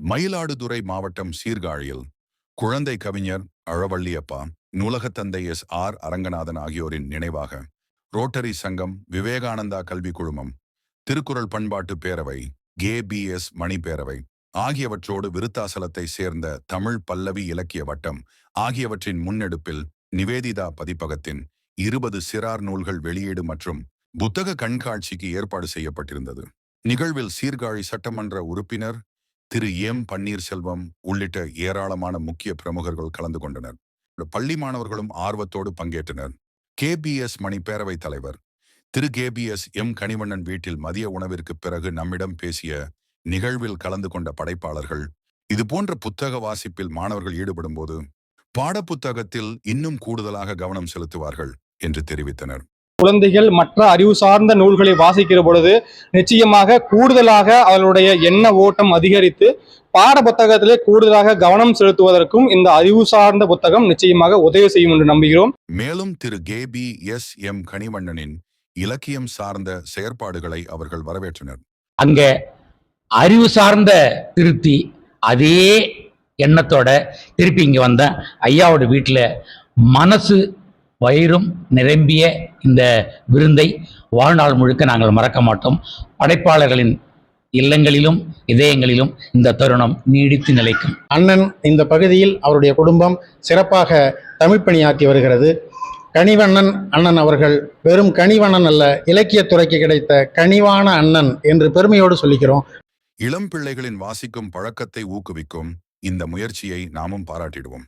மயிலாடுதுறை மாவட்டம் சீர்காழியில் குழந்தை கவிஞர் அழவள்ளியப்பா நூலகத்தந்தை எஸ். ஆர். அரங்கநாதன் ஆகியோரின் நினைவாக ரோட்டரி சங்கம் விவேகானந்தா கல்வி குழுமம் திருக்குறள் பண்பாட்டு பேரவை கே. பி. எஸ். மணி பேரவை ஆகியவற்றோடு விருத்தாசலத்தை சேர்ந்த தமிழ் பல்லவி இலக்கிய வட்டம் ஆகியவற்றின் முன்னெடுப்பில் நிவேதிதா பதிப்பகத்தின் இருபது சிறார் நூல்கள் வெளியீடு மற்றும் புத்தக கண்காட்சிக்கு ஏற்பாடு செய்யப்பட்டிருந்தது. நிகழ்வில் சீர்காழி சட்டமன்ற உறுப்பினர் திரு. எம். பன்னீர்செல்வம் உள்ளிட்ட ஏராளமான முக்கிய பிரமுகர்கள் கலந்து கொண்டனர். பள்ளி மாணவர்களும் ஆர்வத்தோடு பங்கேற்றனர். கேபிஎஸ் மணி பேரவைத் தலைவர். திரு. KBS M. கனிவண்ணன் வீட்டில் மதிய உணவிற்கு பிறகு நம்மிடம் பேசிய நிகழ்வில் கலந்து கொண்ட படைப்பாளர்கள் இதுபோன்ற புத்தக வாசிப்பில் மாணவர்கள் ஈடுபடும்போது பாடப்புத்தகத்தில் இன்னும் கூடுதலாக கவனம் செலுத்துவார்கள் என்று தெரிவித்தனர். குழந்தைகள் மற்ற அறிவு சார்ந்த நூல்களை வாசிக்கிற பொழுது நிச்சயமாக கூடுதலாக அவர்களுடைய எண்ண ஓட்டம் அதிகரித்து பாட புத்தகத்திலே கூடுதலாக கவனம் செலுத்துவதற்கும் இந்த அறிவு சார்ந்த புத்தகம் நிச்சயமாக உதவி செய்யும் என்று நம்புகிறோம். மேலும் திரு கேபி எஸ் எம் கனிவண்ணனின் இலக்கியம் சார்ந்த செயற்பாடுகளை அவர்கள் வரவேற்றனர். அங்க அறிவு சார்ந்த திருப்தி அதே எண்ணத்தோட திருப்பி இங்க வந்தேன். ஐயாவோட வீட்டில் மனசு வயிறும் நிரம்பிய இந்த விருந்தை வாழ்நாள் முழுக்க நாங்கள் மறக்க மாட்டோம். படைப்பாளர்களின் இல்லங்களிலும் இதயங்களிலும் இந்த தருணம் நீடித்து நிலைக்கும். அண்ணன் இந்த பகுதியில் அவருடைய குடும்பம் சிறப்பாக தமிழ் பணியாற்றி வருகிறது. கனிவண்ணன் அண்ணன் அவர்கள் வெறும் கனிவண்ணன் அல்ல இலக்கியத்துறைக்கு கிடைத்த கனிவான அண்ணன் என்று பெருமையோடு சொல்லிக்கிறோம். இளம் பிள்ளைகளின் வாசிக்கும் பழக்கத்தை ஊக்குவிக்கும் இந்த முயற்சியை நாமும் பாராட்டிடுவோம்.